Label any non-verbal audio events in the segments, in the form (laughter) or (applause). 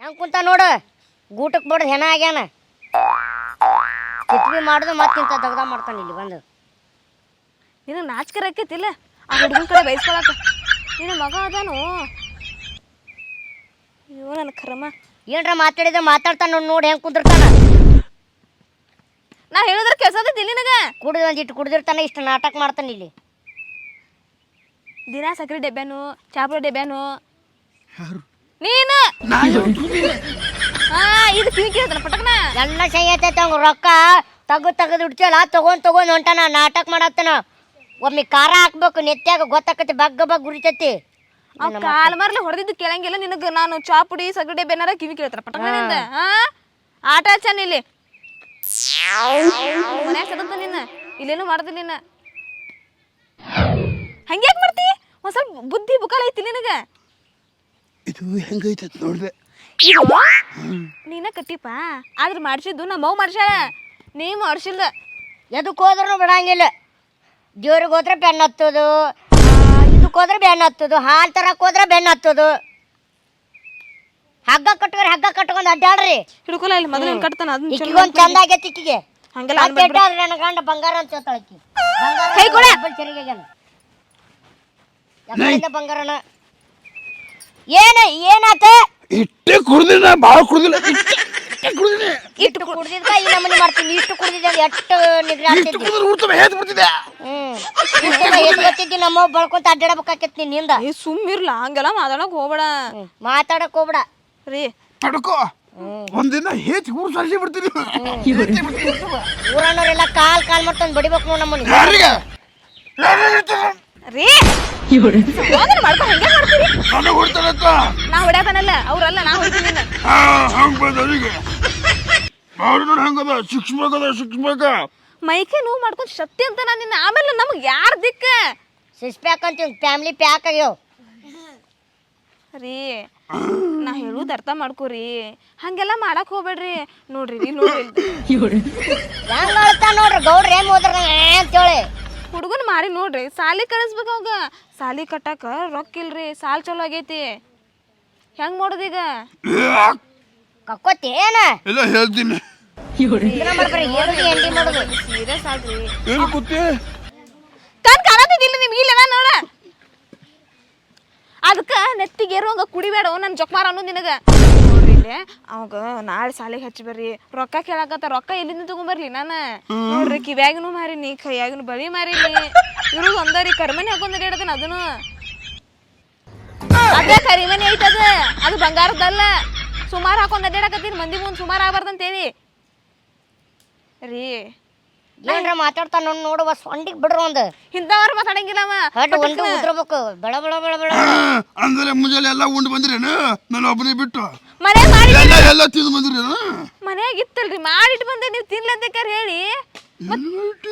ಹೆಂಗ್ ಕುಂತ ನೋಡು? ಗೂಟಕ್ಕೆ ಬಡ್ದು ಹೆಣ ಆಗ್ಯಾನ. ಕಿತ್ಬಿ ಮಾಡುದು ಮತ್ತೆ ಇಂಥ ದಗದ ಮಾಡ್ತಾನೆ ಇಲ್ಲಿ ಬಂದು. ನಿನಗೆ ನಾಚಿಕೆ ಆಕೈತಿಲ್ಲ? ಆ ಹುಡುಗನ ಕಡೆ ಬಯಸ್ಕೊಳಕ ನಿನ್ನ ಮಗ ಅದಾನು? ಅಯ್ಯೋ, ನನ್ನ ಕರ್ಮ. ಏನ್ರ ಮಾತಾಡಿದ್ರೆ ಮಾತಾಡ್ತಾನ ನೋಡ್ ನೋಡಿ ಹೆಂಗ್ ಕುಂದಿರ್ತಾನ. ನಾ ಹೇಳಿದ್ರೆ ಕೆಲಸದ ನಿನಗೆ? ಕುಡಿದ ಒಂದಿಟ್ಟು ಕುಡಿದಿರ್ತಾನೆ ಇಷ್ಟು ನಾಟಕ ಮಾಡ್ತಾನೆ ಇಲ್ಲಿ. ದಿನ ಸಕ್ರೆ ಡೆಬ್ಬೆನು ಚಾಪುರ ಡೆಬ್ಬೆನು ನೀನು? ಹಾ ಇದು ಕಿವಿ ಕೇಳ್ತಾನ ಪಟಕ್ನ. ಎಲ್ಲ ಸೈ ಐತೈತೆ ಅವ್ನ ರೊಕ್ಕ. ತಗದು ತೆಗೆದು ಇಡ್ತೀಯಲ್ಲ ತಗೊಂಡ್ ತಗೊಂಡ್ ಹೊಂಟಾನ ನಾಟಕ ಮಾಡತ್ತನ ಒಮ್ಮೆ ಖಾರ ಹಾಕ್ಬೇಕು ನೆತ್ತಾಗ ಗೊತ್ತಾಕತಿ ಬಗ್ಗ ಬಗ್ಗೆ ಉರಿತೈತಿ. ಅವ್ ಕಾಲ್ ಮರ್ಲಿ ಹೊಡೆದಿದ್ದು ಕೇಳಂಗಿಲ್ಲ ನಿನಗೆ ನಾನು ಚಾಪುಡಿ ಸಗಡೆ ಬೆನ್ನಾರ ಕಿವಿ ಕೇಳ್ತಾರ. ಪಟಕ್ನಿಂದ ಆಟ ಚೆನ್ನ ಇಲ್ಲಿ. ಮನ್ಯಾಗ ಸದಂತ ನಿನ್ನ. ಇಲ್ಲೇನು ಮಾಡ್ದೆ ನಿನ್ನ. ಹಂಗ್ಯಾಕ್ ಮಾಡ್ತಿ? ಒಂದ್ ಸ್ವಲ್ಪ ಬುದ್ಧಿ ಬುಕಾಲ ಐತಿ ನಿನಗ. ಇದು ಹೆಂಗೈತೆ ನೋಡ್ದೆ. ಇದು? ನೀನ ಕಟ್ಟಿಪ್ಪ? ಆದ್ರೆ ಮಾಡ್ಸಿದ್ದು ನಮ್ಮ ಅವ್ ಮಾಡ್ಸ್ಯಾಳ. ನೀ ಮಾಡ್ಸಿಲ್ಲ. ಎದಕ್ಕೆ ಹೋದ್ರೂ ಬಿಡಂಗಿಲ್ಲ. ದೇವ್ರಿಗೆ ಹೋದ್ರೆ ಪೆನ್ ಹತ್ತೋದು. ಇದಕ್ಕೆ ಹೋದ್ರೆ ಬೆನ್ನ ಹತ್ತದು ಹಾಲು ತರಕ್ಕೆ ಹೋದ್ರೆ ಬೆನ್ನ ಹತ್ತದು. ಹಗ್ಗ ಕಟ್ಕೊರಿ ಹಗ್ಗ ಕಟ್ಕೊಂಡು ಅಡ್ಡಾಡ್ರಿ. ಹಿಡ್ಕೊಲ್ಲ ಇಲ್ಲ ಮೊದಲು ಕಟ್ತಾನ ಅದನ್ನ ಇಕ್ಕಿಗೆ ಒಂದು ಚಂದ ಆಗೈತಿ ಇಕ್ಕಿಗೆ ಹಂಗೆಲ್ಲ ಮತ್ತೆ ಎಡ್ಡಾಡ್ರಿ ನನ್ನ ಗಂಡ ಬಂಗಾರ ಅಂತ ಹೇಳ್ತಾಳೆ ಆಕಿ. ಬಂಗಾರ ಕೈ ಕೊಡ. ಡಬ್ಬಲ್ ಚೆರಿಗೆ ಆಗ್ಯಾನ. ಯಾಕಂದ್ರೆ ಬಂಗಾರನ. ಏನ ಏನಾತ? ಇಟ್ಟೆ ಕುಡ್ದಿಲ್ಲ ಭಾಳ ಕುಡ್ದಿಲ್ಲ ಕುಡ್ದಿನಿ ಕುಡ್ದಿದ್ಕ ಈ ನಮೂನಿ ಮಾಡ್ತೀನಿ. ಇಷ್ಟು ಕುಡ್ದಿದ್ದೆ ಅದು ಎಷ್ಟು ನಿಗ್ರಹ ಇಷ್ಟು ಆಗ್ತಿದ್ದಿ? ಕುಡಿದ್ರೆ ಊಟ ಹೇತ್ ಬಿಡ್ತಿದ್ದೆ ಹ್ಮ್. ಇಷ್ಟೆಲ್ಲ ಎಲ್ಲಿ ಗೊತ್ತಿದ್ದಿ ನಮ್ಮ ಬಳ್ಕೊಂತ ಅಡ್ಡಾಡಬೇಕಾಕೈತಿ ನಿನ್ನಿಂದ ಏ ಸುಮ್ಮಿರ್ಲ ಹಂಗೆಲ್ಲ ಮಾತಾಡಕ್ ಹೋಗ್ಬೇಡ. ಹ್ಮ್. ಮಾತಾಡಕ್ ಹೋಗ್ಬೇಡ. ರೀ. ತಡ್ಕೋ. ಒಂದಿನ ಹೇತ್ ಊರು ಸರಿಸಿ ಬಿಡ್ತೀನಿ. ಊರನ್ನೋರೆಲ್ಲ ಕಾಲ್ ಕಾಲ್ ಮಾಡ್ಕೊಂಡ್ ಬಡಿಬೇಕು ನೋಡ್ ನಮ್ಮನಿ ಯಾರಿಗೆ? ಯಾರಿಗೆ ಹೇಳ್ತಾರೆ? ರೀ! ಸಮಾಧಾನ ಮಾಡ್ಕೊಂಡು ಹಂಗೆ ಮಾಡ್ತೀರಿ? ನನಗೆ ಹೊಡ್ತಾರಂತ ನಾ ಹೊಡ್ಯಾಕನಲ್ಲ ಅವ್ರಲ್ಲ ನಾ ಹೊಡಿತೀನಿ ನಿನ್ನ. ಹಾ ಹಂಗ್ ಬಂದ ಅದಕ್ಕೆ ಅವ್ರು ನೋಡಿ ಹಂಗದ ಸೂಕ್ಷ್ಮ ಆಗದ ಸೂಕ್ಷ್ಮ ಮೈಕೆ ನೋವು ಮಾಡ್ಕೊಂಡು ಶಕ್ತಿ ಅಂತ ನಾನು ನಿನ್ನ ಆಮೇಲೆ ನಮ್ಗೆ ಯಾರು ದಿಕ್ಕ? ಸಿಸ್ ಪ್ಯಾಕ್ ಅಂತೀವಿ ಫ್ಯಾಮಿಲಿ ಪ್ಯಾಕ್ ಆಗ್ಯಾವ. ರೀ ನಾ ಹೇಳುದು ಅರ್ಥ ಮಾಡ್ಕೋರಿ. ಹಂಗೆಲ್ಲ ಮಾಡಕ್ ಹೋಗ್ಬೇಡ್ರಿ. ನೋಡ್ರಿ ನೋಡ್ರಿ. ನೋಡ್ರಿ ಗೌಡ್ರ ಏನ್ ಹೋದ್ರ ಅಂತೇಳಿ. ಹುಡುಗನ ಮಾರಿ ನೋಡ್ರಿ. ಸಾಲಿ ಕಳಿಸ್ಬೇಕು ಅವಾಗ. ಸಾಲಿ ಕಟ್ಟಾಕ ರೊಕ್ಕ ಇಲ್ರಿ. ಸಾಲ್ ಚಲೋ ಆಗೈತಿ. ಹೆಂಗ್ ಮಾಡೋದೀಗ ಕಕ್ಕೋತಿ ಏನ? ಎಲ್ಲ ಹೇಳ್ತೀನಿ. ಸೀರಿಯಸ್ ಆಗ್ರಿ. ಏನು ಕೂತಿ? ಕಣ್ ಕಾಣತಿದ್ದಿಲ್ಲ ನಿಮ್ಗೆ ಇಲ್ಲ ನೋಡ? ಅದಕ್ಕ ನೆತ್ತಿಗೆ ಏರುವಂಗ ಕುಡಿಬೇಡ ನನ್ನ ಜೊಕ್ಮಾರ ಅನ್ನೋದು ನಿನಗ. ನೋಡ್ರಿ, ಅವಾಗ ನಾಳೆ ಸಾಲಿಗೆ ಹಚ್ಚಿ ಬರ್ರಿ. ರೊಕ್ಕ ಕೇಳಾಕತ್ತ, ರೊಕ್ಕ ಎಲ್ಲಿಂದ ತಗೊಂಬರ್ಲಿ ನಾನ? ನೋಡ್ರಿ, ಕಿವ್ಯಾಗನು ಮಾರಿನಿ ಕೈಯಾಗನು ಬಳಿ ಮಾರಿನಿ ಇವ್ರು ಒಂದರಿ ಕರ್ಮನಿ ಹಾಕೊಂಡ್ ಅಡ್ಯಾಡತನ ಅದನ್ನು. ಅದೇ ಕರಿಮನಿ ಐತದ ಅದು ಬಂಗಾರದಲ್ಲ ಸುಮಾರು ಹಾಕೊಂಡ್ ಅಡ್ಡಾಡಕತ್ತೀನಿ ಮಂದಿ ಮುಂದೆ ಸುಮಾರು ಆಗ್ಬಾರ್ದಂತೇಳಿ. ರೀ ಏನ್ರ ಮಾತಾಡ್ತಾ ನೋಡ್ ನೋಡುವ ಸೊಂಡಿಗ್ ಬಿಡ್ರ ಒಂದು. ಇಂಥವ್ರು ಮಾತಾಡಂಗಿಲ್ಲ ಅವ. ಹಟ್ ಒಂದು ಉದ್ರಬೇಕು. ಬೆಳ ಬೆಳ ಬೆಳ ಬೆಳ ಅಂದ್ರೆ ಮುಂಜಾನೆ ಎಲ್ಲ ಉಂಡು ಬಂದ್ರೇನು? ನಾನು ಒಬ್ಬನೇ ಬಿಟ್ಟು. ಮನೆ ಮಾಡಿ ಎಲ್ಲ ಎಲ್ಲ ತಿಂದು ಬಂದಿರೇನು? ಮನೆಯಾಗ ಇತ್ತಲ್ರಿ ಮಾಡಿಟ್ಟು ಬಂದೆ ನೀವು ತಿನ್ಲಂತಕ್ಕಾರ ಹೇಳಿ.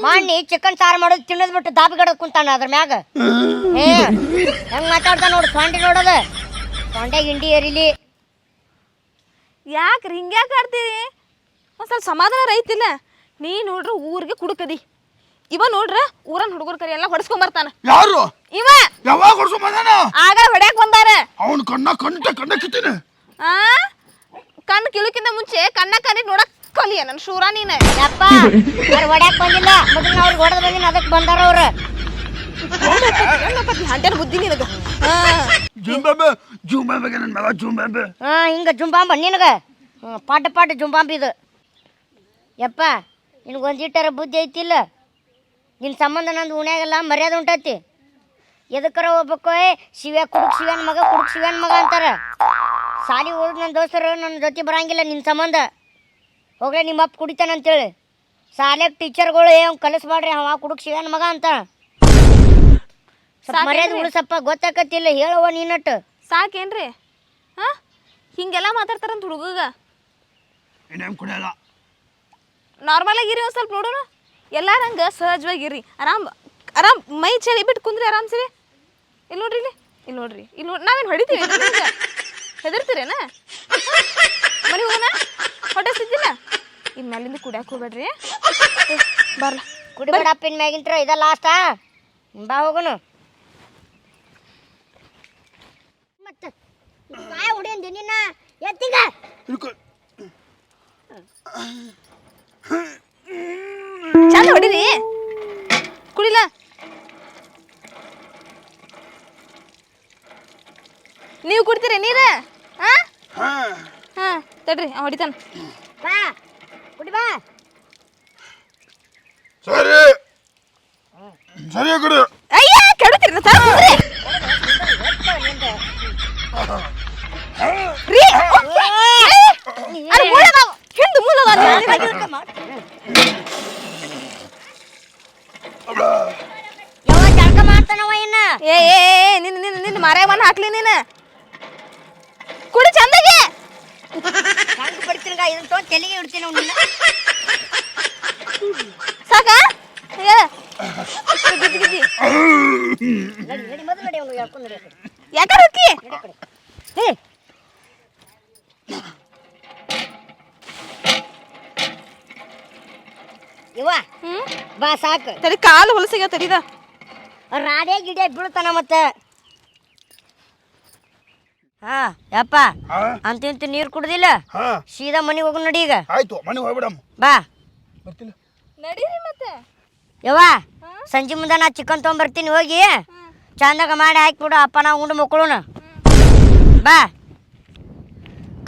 ಮಾಡಿ ಚಿಕನ್ ಸಾರು ಮಾಡೋದು ತಿನ್ನೋದು ಬಿಟ್ಟು ದಾಬಿಗಡ ಕುಂತಾನ ಅದ್ರ ಮ್ಯಾಗ? ಏ ಹೆಂಗ್ ಮಾತಾಡ್ತಾ ನೋಡು ಸೊಂಡಿ ನೋಡೋದ? ಸೊಂಡೆ ಹಿಂಡಿ ಏರಿಲಿ. ಯಾಕ್ರಿ ಹಿಂಗ್ಯಾಕೆ ಆಡ್ತೀರಿ? ಒಂದ್ ಸ್ವಲ್ಪ ಸಮಾಧಾನ ರೈತಿಲ್ಲ. ನೀ ನೋಡ್ರ ಊರಿಗೆ ಕುಡುಕದಿ. ಇವ ನೋಡ್ರ ಊರನ್ ಹುಡುಗರ ಕರಿ ಎಲ್ಲ ಹೊಡ್ಸ್ಕೊಂಡ್ ಬರ್ತಾನ. ಯಾರು? ಇವ! ಯಾವಾಗ ಹೊಡ್ಸೋ ಬಂದಾನ? ಆಗ ಹೊಡ್ಯಾಕ್ ಬಂದಾರ. ಅವನ ಕಣ್ಣ ಕಣ್ಣ ಕಣ್ಣ ಕಿತ್ತೀನಿ. ಆ? ಕಣ್ಣು ಕಿಳುಕಿಂತ ಮುಂಚೆ ಕಣ್ಣ ಕಣ್ಣಿಟ್ ನೋಡಕ್ ಕಲಿಯ ನನ್ ಶೂರ ನೀನ. ಯಪ್ಪ! ಅವ್ರು ಹೊಡ್ಯಾಕ್ ಬಂದಿಲ್ಲ. ಮೊದಲು ಅವ್ರಿಗೆ ಹೊಡೆದ್ ಬಂದಿನ ಅದಕ್ಕೆ ಬಂದಾರ ಅವ್ರು. ಹಂಟೇನ ಬುದ್ಧಿ ನಿನಗ. ಜುಂಬಾಂಬೆ ಜುಂಬಾಂಬೆಗೆ ನನ್ನ ಮಗ ಜುಂಬಾಂಬೆ. ಹಾ ಹಿಂಗ ಜುಂಬಾಂಬ ನಿನಗ. ಪಾಟ ಪಾಟ್ ಪಾಟ್ ಜುಂಬಾಂಬ ಇದು. ಯಪ್ಪ! ನಿನಗೆ ಒಂದಿಟ್ಟರ ಬುದ್ಧಿ ಐತಿಲ್ಲ? ನಿನ್ನ ಸಂಬಂಧ ನಂದು ಉಣ್ಯಾಗೆಲ್ಲ ಮರ್ಯಾದೆ ಉಂಟತಿ ಎದಕ್ಕರ ಹೋಗ್ಬೇಕು ಶಿವ್ಯ ಶಿವ ಕುಡುಕ್ ಶಿವನ ಮಗ ಕುಡುಕ್ ಶಿವನ ಮಗ ಅಂತಾರೆ. ಸಾಲಿ ಹೋದ್ ನನ್ನ ದೋಸ್ತರು ನನ್ನ ಜೊತೆ ಬರಂಗಿಲ್ಲ ನಿನ್ನ ಸಂಬಂಧ. ಹೋಗ್ರೆ ನಿಮ್ಮ ಅಪ್ಪ ಕುಡಿತಾನಂತೇಳಿ. ಸಾಲೆ ಟೀಚರ್ಗಳು ಏ ಅವ್ನು ಕಲಿಸ್ಬಾಡ್ರಿ ಅವ ಕುಡುಕ್ ಶಿವನ ಮಗ ಅಂತ. ಸ್ವಲ್ಪ ಮರ್ಯಾದೆ ಉಳಿಸಪ್ಪ ಗೊತ್ತಾಕತ್ತಿಲ್ಲ ಹೇಳುವ ನೀನಟ್ಟು. ಸಾಕೇನ್ರಿ? ಹಾ? ಹಿಂಗೆಲ್ಲ ಮಾತಾಡ್ತಾರಂತ ಹುಡುಗಗ. ಇನ್ನೇನು ಕುಡಿಯಲ್ಲ? ನಾರ್ಮಲ್ ಇರಿ ಒಂದು ಸ್ವಲ್ಪ ನೋಡೋಣ. ಎಲ್ಲಾರ ಸಹಜವಾಗಿ ಇರಿ ಆರಾಮ್ ಆರಾಮ್ ಮೈ ಚಳಿ ಬಿಟ್ಟು ಕುಂದ್ರಿ ಆರಾಮ್ ಸರಿ. ಇಲ್ಲಿ ನೋಡ್ರಿ ಇಲ್ಲಿ. ಇಲ್ಲಿ ನೋಡ್ರಿ. ಇಲ್ಲಿ ನೋಡಿ ನಾವೇನು ಹೊಡಿತೀವಿ ಹೆದರ್ತೀರೇನ? ಮನೆ ಹೋಗೋಣ? ಹೊಟ್ಟೆ ಇನ್ನು ಇನ್ ಮೇಲಿಂದ ಕುಡಿಯಕ್ಕೆ ಹೋಗ್ಬೇಡ್ರಿ. ಏ, ಬರ್ಲ ಕುಡಿಬೇಡಪ್ಪ ಇನ್ ಮ್ಯಾಗಿಂತ್ರ ಇದ ಲಾಸ್ಟಾ ಬಾ ಹೋಗೋನು ಮತ್ತೆ? ಕಾಯ ಹೊಡಿಯಂದಿ ನಿನ್ನ ಎತ್ತಿಗ? ಚಂದ ಹೊಡಿರಿ ಕುಡಿಲ ನೀವು ಕುಡ್ತೀರಿ ನೀರ ಹಾ ಹಾ ಹಾ ತಡ್ರಿ ಅವ ಹೊಡಿತಾನ ಬಾ ಕುಡಿ ಬಾ ಸರಿ ಸರಿ ಆ ಕಡೆ ಅಯ್ಯ ಕೆಡುತ್ತೀರಿ ಸರ್ ಕುಡ್ರಿ ರೀ ಅಲ್ಲಿ ಮುಳ್ಳ ಅದಾವ. ಹಿಂದ್ ಮುಳ್ಳ ಅದಾವ. ಯಾವ ಜಳಕ ಮಾಡ್ತಾನವ ಇನ್ನ ಏ ಏ ನಿನ್ನ ನಿನ್ನ ನಿನ್ನ ಮಣ್ಣು ಹಾಕ್ಲಿ ನೀನು ಕುಡಿ ಚಂದಗೆ ಹಂಗ ಬಡ್ತೀನಗ ಇದನ್ನ ತೊಗೊಂಡು ತೆಲಿಗೆ ಇಡ್ತೀನಿ ಅವ್ನ ಸಾಕ ಏ ಗಿದ್ದಿ ಗಿದ್ದಿ ನಡಿ ನಡಿ ಮೊದಲು ನಡಿ ಅವ್ನು ಹೇಳ್ಕೊಂಡು ನಡಿ ಆ ಕಡೆ. ಯಾಕಡೆ ಹೋಗಿ ನಡಿ ಆ ಕಡೆ ಹೇ ಇವ? ಹ್ಮ್? ಬಾ ಸಾಕು. ತಡಿ ಕಾಲು ಹೊಲಸಿಗೆ ತಡಿದ ರಾಡೇ ಗಿಡೇ ಬೀಳ್ತಾನ ಮತ್ತೆ. ಹಾ ಯಪ್ಪ ಅಂತಿಂತ ಅಂತ ಇಂತ ನೀರು ಕುಡ್ದಿಲ್ಲ? ಹಾ. ಸೀದಾ ಮನೆಗೆ ಹೋಗು ನಡಿ ಈಗ. ಆಯ್ತು ಮನೆಗೆ ಹೋಗ್ಬಿಡಮ್ಮ. ಬಾ. ಬರ್ತಿಲ್ಲ ನಡೀರಿ ಮತ್ತೆ. ಯವ್ವ ಸಂಜೆ ಮುಂದೆ ನಾ ಚಿಕನ್ ತೊಗೊಂಬರ್ತೀನಿ ಹೋಗಿ. ಚಂದಾಗ ಮಾಡಿ ಹಾಕಿಬಿಡು ಅಪ್ಪ ನಾವು ಉಂಡು ಮಕ್ಕಳುನ. ಬಾ.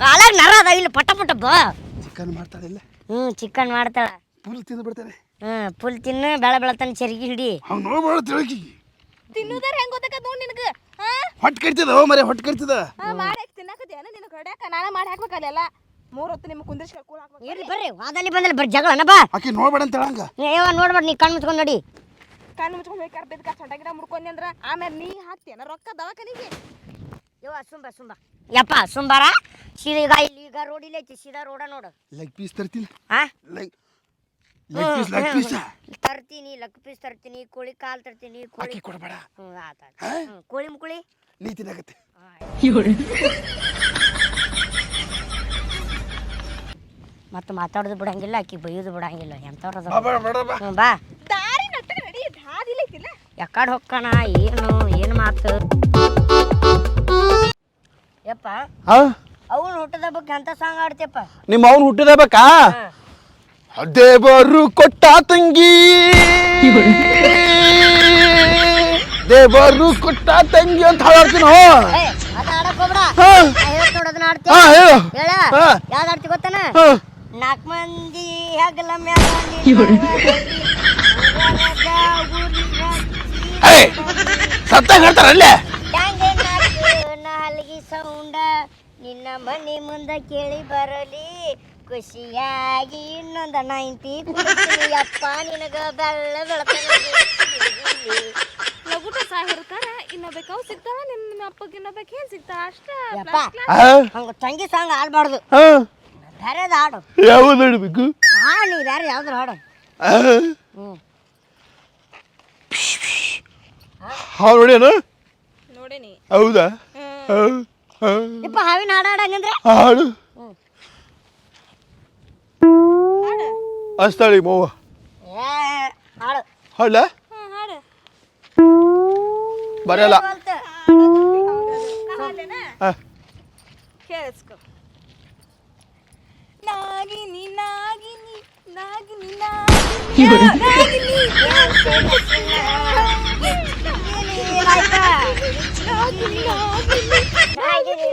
ಕಾಲಾಗ ನರ ಅದ ಇಲ್ಲಿ ಪಟ ಪಟ ಬಾ. ಚಿಕನ್ ಮಾಡ್ತಾಳಿಲ್ಲ ಹ್ಞೂ ಚಿಕನ್ ಮಾಡ್ತಾಳ. ಫುಲ್ ತಿಂದು ಬಿಡ್ತಾರೆ ಹಾ ಫುಲ್ ತಿನ್ನು ಬೆಳ ಬೆಳತನ ಚರಿಗಿ ಹಿಡಿ. ಹಂಗೆ ನೋಡ್ಬೇಡ ತಿಳಕಿ. ತಿನ್ನುದಾರ ಹೆಂಗ್ ಗೊತ್ತಾಕತ್ ನೋಡ್ ನಿನಗೆ? ಹಾ? ಹೊಟ್ಟೆ ಕರಿತದ ಓ ಮರೆ ಹೊಟ್ಟೆ ಕರಿತದ ಹಾ, ಮಾಡಿ ಹಾಕಿ ತಿನ್ನಕತ್ತೇನ ನಿನಗ ಹೊಡ್ಯಾಕ ನಾನೇ ಮಾಡಿ ಹಾಕ್ಬೇಕಲ್ಲ ಮೂರ್ ಹೊತ್ತು ನಿಮ್ಗೆ ಕುಂದಿರ್ಸಿ ಕೂಲ್ ಹಾಕ್ಬೇಕು. ಇರ್ಲಿ ಬರ್ರಿ ವಾದಲ್ಲಿ ಬಂದಲ್ಲಿ ಬರ್ರಿ ಜಗಳನ ಬಾ. ಆಕೆ ನೋಡ್ಬೇಡ ಅಂತ ಹೇಳಂಗ. ಏವ ನೋಡ್ಬೇಡ ನೀ ಕಣ್ಣು ಮುಚ್ಕೊಂಡು ನೋಡಿ. ಕಣ್ಣು ಮುಚ್ಕೊಂಡು ಹೋಗಿ ಕರ್ಬಿದ್ ಕಾ ಚಟ ಗಿಡ ಮುಡ್ಕೊಂಡಿ ಅಂದ್ರ ಆಮೇಲೆ ನೀ ಹಾಕ್ತೇನ ರೊಕ್ಕ ದವಾಖಾನಿಗೆ? ಯವ್ವ ಸುಂಬ ಸುಂಬ. ಯಪ್ಪ ಸುಂಬಾರ ಸೀದಾ ಈಗ ಇಲ್ಲಿ ಈಗ ರೋಡ್ ಇಲ್ಲ ಐತಿ ಸೀದಾ ರೋಡ ನೋಡು. ಲೈಕ್ ಪೀಸ್ ತರ್ತೀನಿ. ಹಾ leg leg piece leg piece ತರ್ತೀನಿ ಲಕ್ ಪೀಸ್ ತರ್ತೀನಿ ಕೋಳಿ ಕಾಲ್ ತರ್ತೀನಿ ಕೋಳಿ ಅಕ್ಕಿ ಕೊಡಬೇಡ. ಹ್ಞೂ ಆತ ಕೋಳಿ ಮುಕುಳಿ ನೀ ತಿನ್ನಾಗತ್ತೆ (laughs) ಮತ್ತೆ ಮಾತಾಡೋದು ಬಿಡಂಗಿಲ್ಲ ಆಕಿ ಬೈಯೋದು ಬಿಡಂಗಿಲ್ಲ ಎಂಥವ್ರದ ಬಾ ಬಾ ಹ್ಞೂ ಬಾ ದಾರಿ ನಟ್ಟಗೆ ನಡಿ ಹಾದಿಲ್ಲ ಐತಿಲ್ಲ? ಯಾಕಡೆ ಹೊಕ್ಕಣ ಏನು ಏನು ಮಾತು? ಯಪ್ಪ ಹಾ? ಅವನು ಹುಟ್ಟದ ಬಗ್ಗೆ ಎಂಥ ಸಾಂಗ್ ಆಡ್ತಿಯಪ್ಪ ನಿಮ್ಮ ಅವನು ಹುಟ್ಟಿದ ಬೇಕಾ ದೇವರು ಕೊಟ್ಟ ತಂಗಿ. ದೇವರು ಕೊಟ್ಟ ತಂಗಿ ಅಂತ ಹಾಡ್ತೀನಿ. ಹೋ ಹೇಳು. ಹೇಳ. ಹಾ. ಯಾವ್ದು ಆಡ್ತಿ ಗೊತ್ತಾನ? ನಾಲ್ಕು ಮಂದಿ ಹಗಲ ಸತ್ತಾಗ ಹೇಳ್ತಾರಲ್ಲೇ ನಾಲ್ಗಿ ಸೌಂಡ. ನಿನ್ನ ಮನೆ ಮುಂದೆ ಕೇಳಿ ಬರಲಿ. ಖುಷಿಯಾಗಿ ಇನ್ನೊಂದ ಕುಡಿತೀನಿ. ಅಪ್ಪ ನಿನಗ ಬೆಳ್ಳ ಬೆಳತನ (laughs) ಲಗುಟ ಸಾಹಿರ್ಕಾರ ಇನ್ನೊಬ್ಬ ಸಿಗ್ತಾವ ನಿನ್ನ ನಿಮ್ಮ ಅಪ್ಪಗೆ ಇನ್ನೊಬ್ಬ ಏನ್ ಸಿಗ್ತಾವ ಅಷ್ಟ ಹಂಗ ತಂಗಿ ಸಾಂಗ್ ಆಡ್ಬಾರ್ದು ಹಾ ಬೇರೆದ ಆಡು ಯಾವ್ದು ಹೇಳ್ಬೇಕು ಹಾ ನೀ ಬೇರೆ ಯಾವ್ದ್ರ ಹಾಡು. ಹಾಡು ಹೊಡ್ಯಾನ ನೋಡೇನಿ. ಹೌದಾ? ಹಾ, ಹಾ. ಯಪ್ಪ ಹಾವಿನ ಹಾಡು ಹಾಡಂಗಂದ್ರೆ? ಹಾಡು. ಹ್ಞೂ ಅಸ್ತಾಳಿ ಮೋವ ಏ ಹಾಡು ಹಾಡ್ಲ ಹಾ ಹಾಡು ಬರಲ್ಲ ಹೇಳ್ವಲ್ತು. ಹಾ. ಕೇಳಿಸ್ಕೊ ನಾಗಿನಿ ನಾಗಿನಿ ನಾಗಿನಿ ನಾಗಿನಿ ನಾಗಿನಿ ನಾಗಿನಿ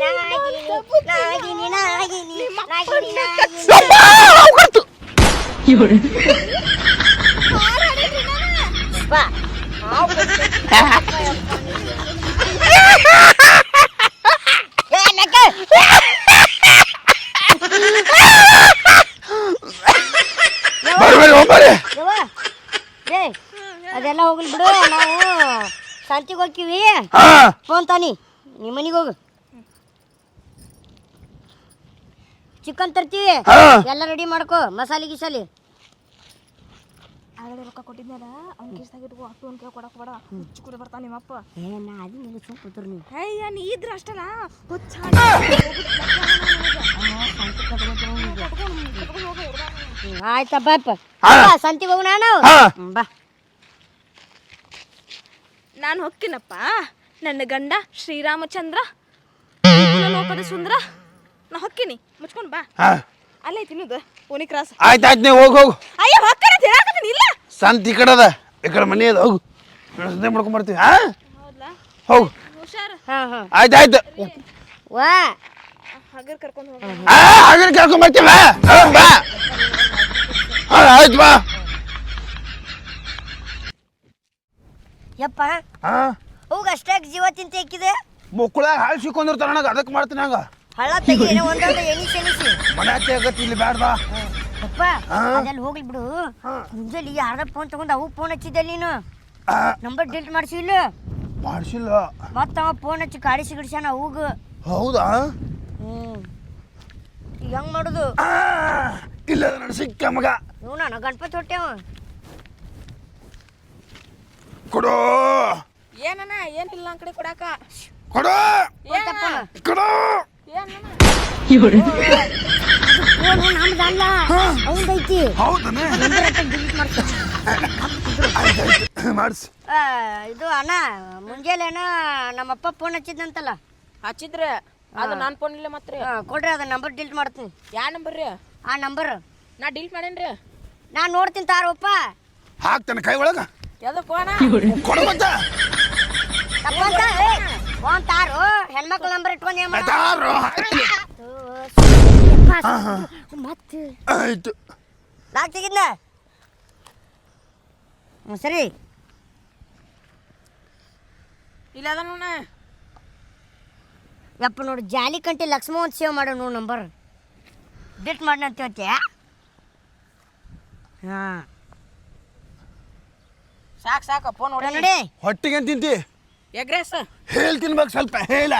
ನಾಗಿನಿ, ನಾಗಿನಿ, ಅದೆಲ್ಲ ಹೋಗ್ಲಿ ಬಿಡು ನಾವು ಶಾಂತಿಗೆ ಹೋಗ್ತೀವಿ. ಹಾ. ಫೋನ್ ತಾನಿ ನಿಮ್ಮ ಮನೆಗೆ ಹೋಗು. ಚಿಕನ್ ತರ್ತೀವಿ. ಹಾ. ಎಲ್ಲ ರೆಡಿ ಮಾಡ್ಕೋ ಮಸಾಲೆ ಗಿಸಾಲಿ. ಆಗಲೇ ರೊಕ್ಕ ಕೊಟ್ಟಿದ್ನಲ್ಲ ಅವ್ನ ಕಿಸ್ದಾಗ ಇಟ್ಕೋ ಅಷ್ಟು ಒಂದು ಕೇಳಿ ಕೊಡಕ್ಕೆ ಬೇಡ. ಹುಚ್ಚು ಕುಡಿ ಬರ್ತಾನ ನಿಮ್ಮಪ್ಪ ಏ ನಾ ಅದು ನಿಮಗೆ ಸುಮ್ಮ ಕೂತ್ರು ನೀವು. ಅಯ್ಯ ನೀ ಇದ್ರ ಅಷ್ಟಲ್ಲ ಹುಚ್ಚ. ಆಯ್ತಾ ಬಾಪ ಹಾ. ಹೋಗೋಣ ನಾವು ಹಾ. ಹ್ಮ್, ಬಾ. ನಾನು ಹೊಕ್ಕಿನಪ್ಪ. ನನ್ನ ಗಂಡ ಶ್ರೀರಾಮಚಂದ್ರ ಲೋಕದ ಸುಂದರ. ನಾ ಹೊಕ್ಕಿನಿ. ಮುಚ್ಕೊಂಡು ಬಾ. ಹಾ. ಅಲ್ಲೇ ತಿನ್ನೋದು ಓನಿ ಕ್ರಾಸ್ ಆಯ್ತು ಆಯ್ತು ನೀವು ಹೋಗಿ ಹೋಗು. ಅಯ್ಯ ಹೊಕ್ಕನ ತಿನ್ನಾಕತ್ತೀನಿ ಇಲ್ಲ. ಸಂತ ಈ ಕಡೆ ಅದ. ಈ ಕಡೆ ಮನೆ ಅದ. ಹೋಗು. ಸಂತೆ ಮಾಡ್ಕೊಂಡ್ ಬರ್ತೀವಿ ಹಾ? ಹೌದಾ ಹೋಗು. ಹುಷಾರ್. ಹಾ ಹಾ. ಆಯ್ತು ಆಯ್ತು ವಾ. ಹಗರ್ ಕರ್ಕೊಂಡು ಹೋಗಿ. ಆ ಹಾಗೆ ಕರ್ಕೊಂಡು ಬರ್ತೀವಿ ಬಾ. ಹಾ, ಬಾ. ಹಾಂ ಆಯ್ತು ಬಾ. ಯಪ್ಪ. ಹಾಂ. ಹೋಗ ಅಷ್ಟೇ ಜೀವ ತಿಂತ ಇಕ್ಕಿದೆ ಮುಕ್ಕಳಾಗ ಹಾಳು ಸಿಕ್ಕೊಂಡಿರ್ತಾರ ನನಗೆ ಅದಕ್ಕೆ ಮಾಡ್ತೀನಿ ಹಂಗ. ಹಳ್ಳ ತೆಗಿ ಏನೋ ಒಂದೊಂದು ಎಣಿಸಿ ಎಣಿಸಿ ಮನೆ ಆಗತ್ತೆ ಇಲ್ಲಿ ಬ್ಯಾಡ ಬಾ ಯಪ್ಪ ಹಾ. ಅದೆಲ್ಲ ಹೋಗ್ಲಿ ಬಿಡು. ಮುಂಜಾನೆ ಯಾರ ಫೋನ್ ತಗೊಂಡು ಅವು ಫೋನ್ ಹಚ್ಚಿದ್ದೆ ನೀನು. ನಂಬರ್ ಡಿಲೀಟ್ ಮಾಡಿಸಿ ಇಲ್ಲ. ಮಾಡ್ಸಿಲ್ಲ. ಮತ್ತ ಅವ ಫೋನ್ ಹಚ್ಚಿ ಕಾಡಿ ಸಿಗಡಿಸ್ಯಾನ ಅವಾಗ. ಹೌದಾ? ಹ್ಞೂ ಈಗ ಹೆಂಗ್ ಮಾಡುದು? ಇಲ್ಲ ನಾನು ಸಿಕ್ಕ ಮಗ. ಇವ್ ನಾನು ಗಣಪತಿ ಹೊಟ್ಟೆ ಕೊಡು. ಏನಣ್ಣ ಏನಿಲ್ಲ ನನ್ನ ಕಡೆ. ಕೊಡಾಕ ಕೊಡು. ಕೊಡು. ಏನಣ್ಣ ಫೋನು ನಮ್ದಲ್ಲ ಅವಂದೈತಿ ಹೌದನ ನಂಬರ್ ಡಿಲೀಟ್ ಮಾಡ್ತೀನಿ ಮಾಡಿಸಿ. ಆ, ಇದು ಅಣ್ಣ ಮುಂಜಾನೆನ ನಮ್ಮಪ್ಪ ಫೋನ್ ಹಚ್ಚಿದ್ದಂತಲ್ಲ ಹಚ್ಚಿದ್ರೆ? ಅದು ನನ್ನ ಫೋನ್ ಇಲ್ಲ ಮತ್ತೆ? ಕೊಡ್ರಿ ಅದ ನಂಬರ್ ಡಿಲೀಟ್ ಮಾಡ್ತೀನಿ. ಯಾವ ನಂಬರ್ ರೀ? ಆ ನಂಬರ್ ನಾ ಡಿಲೀಟ್ ಮಾಡೇನ್ರಿ ನಾ ನೋಡ್ತೀನಿ ತಾರಪ್ಪ ಹಾಕ್ತಾನೆ ಕೈ ಒಳಗ. ಯಾವ್ದು ಫೋನ? ಕೊಡು ಫೋನ್ ತಾರು ಹೆಣ್ಮಕ್ಳು ನಂಬರ್ ಇಟ್ಕೊಂಡು ಏನ್ ಮಾಡ ತಾರು ಮತ್ತೆ? ಆಯ್ತು. ನಾಕ್ ತೆಗಿದ್ನ? ಹ್ಞೂ ಸರಿ. ಇಲ್ಲ ಅದ ನೋಣ ಯಪ್ಪ ನೋಡು ಜಾಲಿ ಕಂಟಿ ಲಕ್ಷ್ಮಣ ಅಂತ ಸೇವ್ ಮಾಡೋ ನೋಡು ನಂಬರ್ ಡಿಟ್ ಮಾಡೋಣ ಅಂತ ಹೇಳ್ತೀಯ? ಹಾಂ. ಸಾಕು ಸಾಕು ಫೋನ್ ನೋಡಿ? ಹೊಟ್ಟಿಗೆ ತಿಂತಿ? ಎಗ್ರೆಸ್ ಹೇಳ್ತೀನಿ ಬಗ್ಗೆ ಸ್ವಲ್ಪ ಹೇಳ